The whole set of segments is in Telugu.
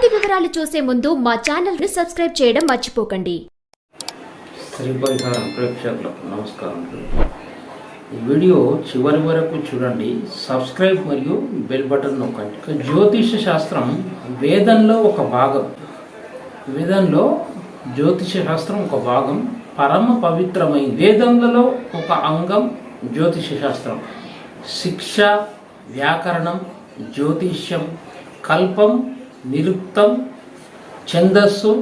పూర్తి వివరాలు చూసే ముందు మా ఛానల్ని సబ్స్క్రైబ్ చేయడం మర్చిపోకండి. శ్రీ పరిహారం ప్రేక్షకులకు నమస్కారం. ఈ వీడియో చివరి వరకు చూడండి. సబ్స్క్రైబ్ మరియు బెల్ బటన్ నొక్కండి. జ్యోతిష శాస్త్రం వేదంలో ఒక భాగం. వేదంలో జ్యోతిష శాస్త్రం ఒక భాగం. పరమ పవిత్రమైన వేదంలో ఒక అంగం జ్యోతిష శాస్త్రం. శిక్ష వ్యాకరణం జ్యోతిష్యం కల్పం నిరుక్తం ఛందస్సు.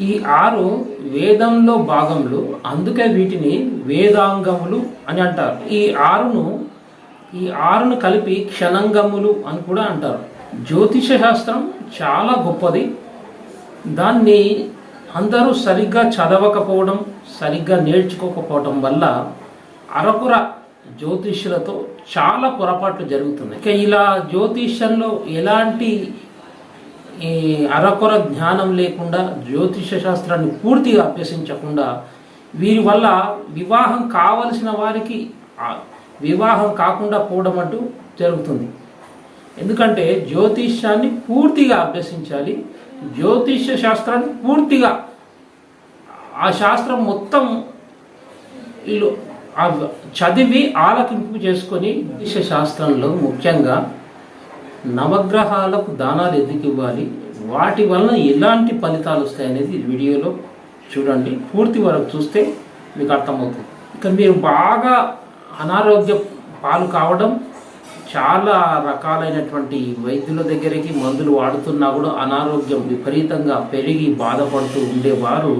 ఈ ఆరు వేదంలో భాగములు అందుకే వీటిని వేదాంగములు అని అంటారు. ఈ ఆరును ఈ ఆరును కలిపి క్షణంగములు అని కూడా అంటారు. జ్యోతిష శాస్త్రం చాలా గొప్పది. దాన్ని అందరూ సరిగ్గా చదవకపోవడం సరిగ్గా నేర్చుకోకపోవడం వల్ల అరకుర జ్యోతిష్యులతో చాలా పొరపాట్లు జరుగుతున్నాయి. ఇక ఇలా జ్యోతిష్యంలో ఎలాంటి ఈ అరకొర జ్ఞానం లేకుండా జ్యోతిష శాస్త్రాన్ని పూర్తిగా అభ్యసించకుండా వీరి వల్ల వివాహం కావలసిన వారికి వివాహం కాకుండా పోవడం అంటూ జరుగుతుంది. ఎందుకంటే జ్యోతిష్యాన్ని పూర్తిగా అభ్యసించాలి జ్యోతిష శాస్త్రాన్ని పూర్తిగా ఆ శాస్త్రం మొత్తం వీళ్ళు చదివి ఆలకింపు చేసుకొని జ్యోతిష శాస్త్రంలో ముఖ్యంగా నవగ్రహాలకు దానాలు ఎందుకు ఇవ్వాలి? వాటి వలన ఎలాంటి ఫలితాలు వస్తాయనేది వీడియోలో చూడండి. పూర్తి వరకు చూస్తే మీకు అర్థమవుతుంది. ఇక మీరు బాగా అనారోగ్య పాలు కావడం చాలా రకాలైనటువంటి వైద్యుల దగ్గరికి మందులు వాడుతున్నా కూడా అనారోగ్యం విపరీతంగా పెరిగి బాధపడుతూ ఉండేవారు.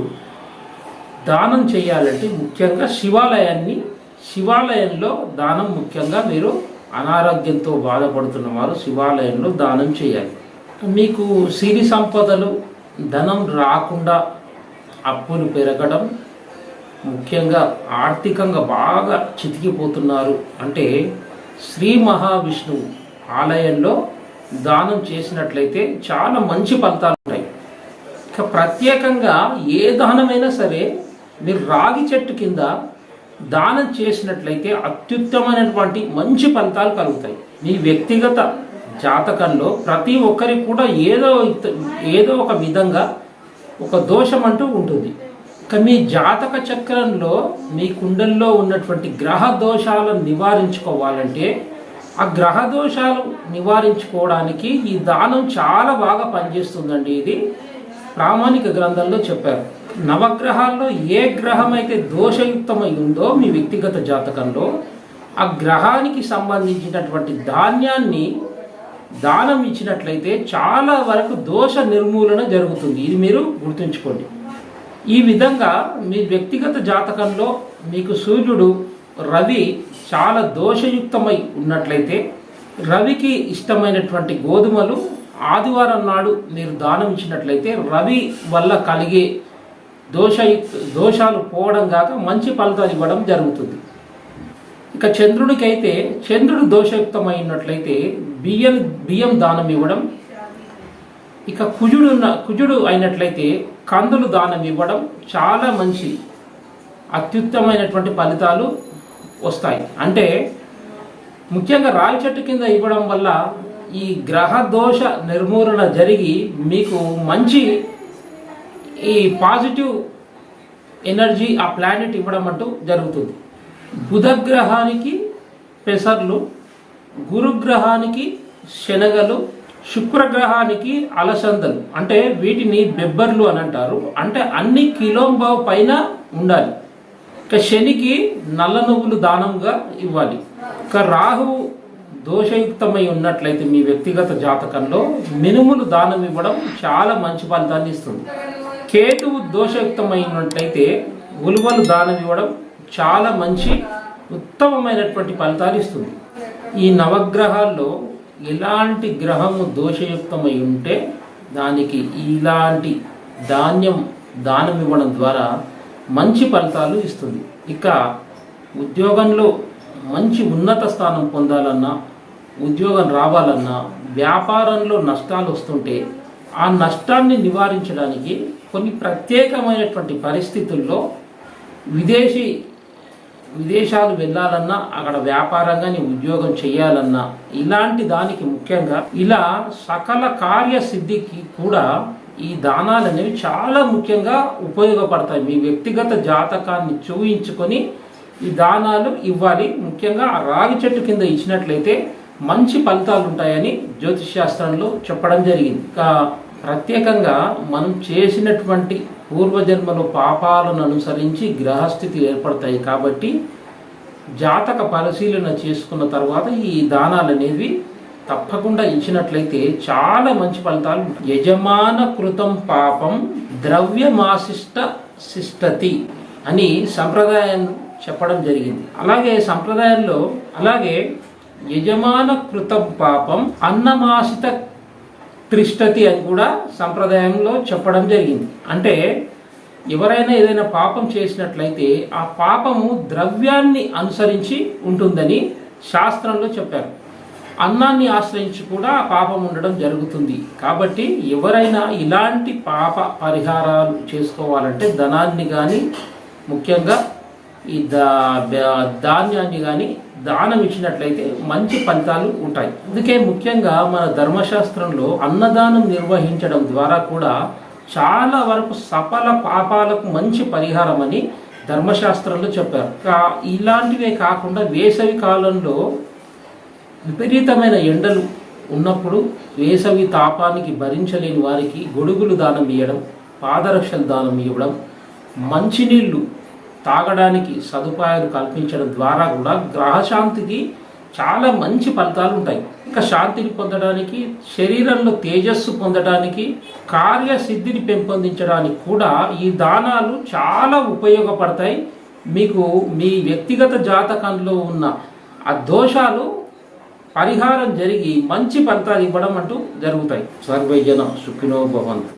దానం చేయాలంటే ముఖ్యంగా శివాలయాన్ని శివాలయంలో దానం ముఖ్యంగా మీరు అనారోగ్యంతో బాధపడుతున్న వారు శివాలయంలో దానం చేయాలి. మీకు సిరి సంపదలు ధనం రాకుండా అప్పులు పెరగడం ముఖ్యంగా ఆర్థికంగా బాగా చితికిపోతున్నారు అంటే శ్రీ మహావిష్ణువు ఆలయంలో దానం చేసినట్లయితే చాలా మంచి ఫలితాలు ఉంటాయి. ఇక ప్రత్యేకంగా ఏ దానమైనా సరే మీరు రాగి చెట్టు కింద దానం చేసినట్లయితే అత్యుత్తమైనటువంటి మంచి ఫలితాలు కలుగుతాయి. మీ వ్యక్తిగత జాతకంలో ప్రతి ఒక్కరికి కూడా ఏదో ఏదో ఒక విధంగా ఒక దోషం అంటూ ఉంటుంది. ఇక మీ జాతక చక్రంలో మీ కుండల్లో ఉన్నటువంటి గ్రహ దోషాలను నివారించుకోవాలంటే ఆ గ్రహ దోషాలు నివారించుకోవడానికి ఈ దానం చాలా బాగా పనిచేస్తుందండి. ఇది ప్రామాణిక గ్రంథంలో చెప్పారు. నవగ్రహాల్లో ఏ గ్రహం అయితే దోషయుక్తమై ఉందో మీ వ్యక్తిగత జాతకంలో ఆ గ్రహానికి సంబంధించినటువంటి ధాన్యాన్ని దానం ఇచ్చినట్లయితే చాలా వరకు దోష నిర్మూలన జరుగుతుంది. ఇది మీరు గుర్తుంచుకోండి. ఈ విధంగా మీ వ్యక్తిగత జాతకంలో మీకు సూర్యుడు రవి చాలా దోషయుక్తమై ఉన్నట్లయితే రవికి ఇష్టమైనటువంటి గోధుమలు ఆదివారం నాడు మీరు దానం ఇచ్చినట్లయితే రవి వల్ల కలిగే దోషయుక్త దోషాలు పోవడం కాక మంచి ఫలితాలు ఇవ్వడం జరుగుతుంది. ఇక చంద్రుడికి అయితే చంద్రుడు దోషయుక్తమైనట్లయితే బియ్యం బియ్యం దానం ఇవ్వడం ఇక కుజుడు కుజుడు అయినట్లయితే కందులు దానం ఇవ్వడం చాలా మంచి అత్యుత్తమైనటువంటి ఫలితాలు వస్తాయి. అంటే ముఖ్యంగా రాయి చెట్టు కింద ఇవ్వడం వల్ల ఈ గ్రహ దోష నిర్మూలన జరిగి మీకు మంచి ఈ పాజిటివ్ ఎనర్జీ ఆ ప్లానెట్ ఇవ్వడం అంటూ జరుగుతుంది. బుధగ్రహానికి పెసర్లు గురుగ్రహానికి శనగలు శుక్రగ్రహానికి అలసందలు. అంటే వీటిని బెబ్బర్లు అని అంటారు. అంటే అన్ని కిలోంబావు పైన ఉండాలి. ఇక శనికి నల్ల నువ్వులు దానంగా ఇవ్వాలి. ఇక రాహువు దోషయుక్తమై ఉన్నట్లయితే మీ వ్యక్తిగత జాతకంలో మినుములు దానం ఇవ్వడం చాలా మంచి ఫలితాన్ని ఇస్తుంది. కేతువు దోషయుక్తమైనట్లయితే ఉలువలు దానం ఇవ్వడం చాలా మంచి ఉత్తమమైనటువంటి ఫలితాలు ఇస్తుంది. ఈ నవగ్రహాల్లో ఎలాంటి గ్రహము దోషయుక్తమై ఉంటే దానికి ఇలాంటి ధాన్యం దానం ఇవ్వడం ద్వారా మంచి ఫలితాలు ఇస్తుంది. ఇక ఉద్యోగంలో మంచి ఉన్నత స్థానం పొందాలన్నా ఉద్యోగం రావాలన్నా వ్యాపారంలో నష్టాలు వస్తుంటే ఆ నష్టాన్ని నివారించడానికి కొన్ని ప్రత్యేకమైనటువంటి పరిస్థితుల్లో విదేశీ విదేశాలు వెళ్ళాలన్నా అక్కడ వ్యాపారంగా నీ ఉద్యోగం చేయాలన్నా ఇలాంటి దానికి ముఖ్యంగా ఇలా సకల కార్యసిద్ధికి కూడా ఈ దానాలు అనేవి చాలా ముఖ్యంగా ఉపయోగపడతాయి. మీ వ్యక్తిగత జాతకాన్ని చూయించుకొని ఈ దానాలు ఇవ్వాలి. ముఖ్యంగా రాగి చెట్టు కింద ఇచ్చినట్లయితే మంచి ఫలితాలు ఉంటాయని జ్యోతిష్ శాస్త్రంలో చెప్పడం జరిగింది. ఇంకా ప్రత్యేకంగా మనం చేసినటువంటి పూర్వజన్మలో పాపాలను అనుసరించి గ్రహస్థితి ఏర్పడతాయి కాబట్టి జాతక పరిశీలన చేసుకున్న తర్వాత ఈ దానాలు అనేవి తప్పకుండా ఇచ్చినట్లయితే చాలా మంచి ఫలితాలు యజమాన కృతం పాపం ద్రవ్యమాశిష్ట శిష్టతి అని సంప్రదాయం చెప్పడం జరిగింది. అలాగే సంప్రదాయంలో అలాగే యజమాన కృతం పాపం అన్నమాసిత త్రిష్టతి అని కూడా సంప్రదాయంలో చెప్పడం జరిగింది. అంటే ఎవరైనా ఏదైనా పాపం చేసినట్లయితే ఆ పాపము ద్రవ్యాన్ని అనుసరించి ఉంటుందని శాస్త్రంలో చెప్పారు. అన్నాన్ని ఆశ్రయించి కూడా ఆ పాపం ఉండడం జరుగుతుంది. కాబట్టి ఎవరైనా ఇలాంటి పాప పరిహారాలు చేసుకోవాలంటే ధనాన్ని కానీ ముఖ్యంగా ఈ దా- ధాన్యాన్ని కానీ దానం ఇచ్చినట్లయితే మంచి ఫలితాలు ఉంటాయి. అందుకే ముఖ్యంగా మన ధర్మశాస్త్రంలో అన్నదానం నిర్వహించడం ద్వారా కూడా చాలా వరకు సఫల పాపాలకు మంచి పరిహారం అని ధర్మశాస్త్రంలో చెప్పారు. ఇలాంటివే కాకుండా వేసవి కాలంలో విపరీతమైన ఎండలు ఉన్నప్పుడు వేసవి తాపానికి భరించలేని వారికి గొడుగులు దానం ఇవ్వడం పాదరక్షలు దానం ఇవ్వడం మంచినీళ్ళు తాగడానికి సదుపాయాలు కల్పించడం ద్వారా కూడా గ్రహశాంతికి చాలా మంచి ఫలితాలు ఉంటాయి. ఇంకా శాంతిని పొందడానికి శరీరంలో తేజస్సు పొందడానికి కార్యసిద్ధిని పెంపొందించడానికి కూడా ఈ దానాలు చాలా ఉపయోగపడతాయి. మీకు మీ వ్యక్తిగత జాతకంలో ఉన్న ఆ దోషాలు పరిహారం జరిగి మంచి ఫలితాలు ఇవ్వడం అంటూ జరుగుతాయి. సర్వజన సుఖినో భవంతు.